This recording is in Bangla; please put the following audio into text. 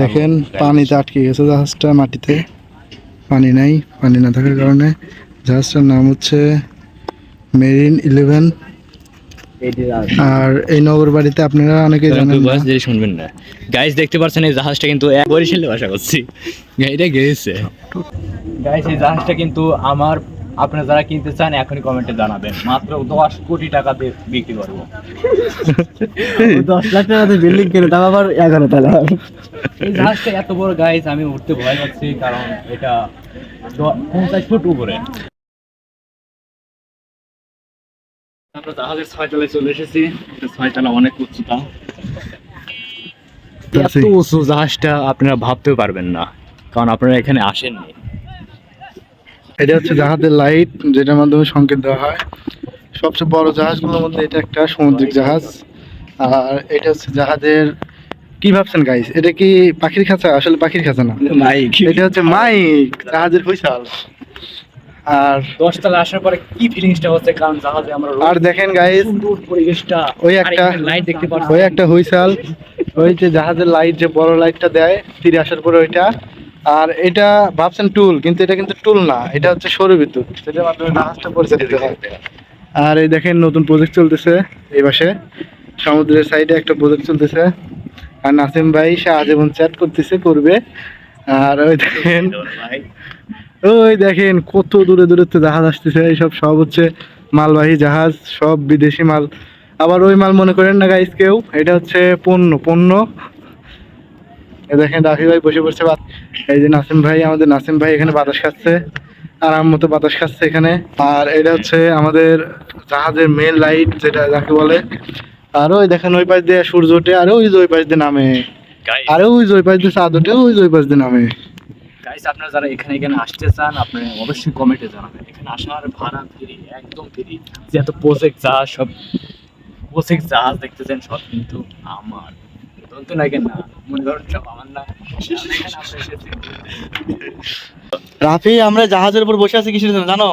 দেখেন পানিতে আটকে গেছে জাহাজটা মাটিতে। পানি নাই পানি না থাকার কারণে জাহাজটার নাম হচ্ছে মেরিন ইলেভেন। আর এই নগর বাড়িতে আপনারা অনেকে জানেন শুনবেন না। গাইস দেখতে পাচ্ছেন এই জাহাজটা কিন্তু এক বরিশালে বাসা করছি। এটা গেছে। গাইস এই জাহাজটা কিন্তু আমার আপনারা যারা কিনতে চান এখনই কমেন্টে জানাবেন। মাত্র দশ কোটি টাকা দিয়ে বিক্রি করব। দশ লাখ টাকাতে বিল্ডিং কিনে তাও আবার এগারো তালা এই জাহাজটা এত বড় গাইস আমি উঠতে ভয় পাচ্ছি কারণ এটা পঞ্চাশ ফুট উপরে। আমরা জাহাজের ছয় তলায় চলে এসেছি। এটা ছয় অনেক উচ্চতা এত উঁচু জাহাজটা আপনারা ভাবতেও পারবেন না কারণ আপনারা এখানে আসেননি। এটা হচ্ছে জাহাজের লাইট যেটার মাধ্যমে সংকেত দেওয়া হয়। সবচেয়ে বড় জাহাজগুলোর মধ্যে এটা একটা সামুদ্রিক জাহাজ। আর এটা হচ্ছে জাহাজের কি ভাবছেন গাইস এটা কি পাখির খাঁচা? আসলে পাখির খাঁচা না। মাইক। এটা হচ্ছে মাইক জাহাজের হুইসাল আর দশতলা আসার পরে কি ফিলিংসটা হচ্ছে? কারণ জাহাজে আমরা আর দেখেন গাইস পরিবেশটা। ওই একটা লাইট দেখতে পাচ্ছি। ওই একটা হুইসাল। ওই যে জাহাজের লাইট যে বড় লাইটটা দেয় ফিরে আসার পরে ওইটা আর এটা ভাবছেন টুল, কিন্তু এটা কিন্তু টুল না, এটা হচ্ছে সৌর বিদ্যুৎ, সেটার মাধ্যমে জাহাজটা পরিচালিত আর এই দেখেন নতুন প্রজেক্ট চলতেছে এই পাশে, সমুদ্রের সাইডে একটা প্রজেক্ট চলতেছে। আর নাসিম ভাই, সে আজীবন চ্যাট করতেছে, করবে। আর ওই দেখেন ওই দেখেন কত দূরে দূরে তো জাহাজ আসতেছে, এইসব সব হচ্ছে মালবাহী জাহাজ, সব বিদেশি মাল। আবার ওই মাল মনে করেন না গাইস কেউ, এটা হচ্ছে পণ্য পণ্য। দেখেন রাফি ভাই বসে পড়ছে বা- এই যে নাসিম ভাই আমাদের নাসিম ভাই এখানে বাতাস খাচ্ছে। আরাম মতো বাতাস খাচ্ছে এখানে। আর এটা হচ্ছে আমাদের জাহাজের মেন লাইট যেটা যাকে বলে। আর ওই দেখেন ওই পাশ দিয়ে সূর্য ওঠে আর ওই ওই পাশ দিয়ে নামে। আর ওই ওই পাশ দিয়ে চাঁদ ওঠে ওই ওই পাশ দিয়ে নামে। গাইস আপনারা যারা এখানে এখানে আসতে চান আপনি অবশ্যই কমেন্টে জানাবেন। এখানে আসার ভাড়া ফ্রি একদম ফ্রি যে এত প্রজেক্ট জাহাজ সব প্রজেক্ট জাহাজ দেখতেছেন সব কিন্তু আমার। কেন মনে না। রাফি আমরা জাহাজের উপর বসে আছি জন্য জানো?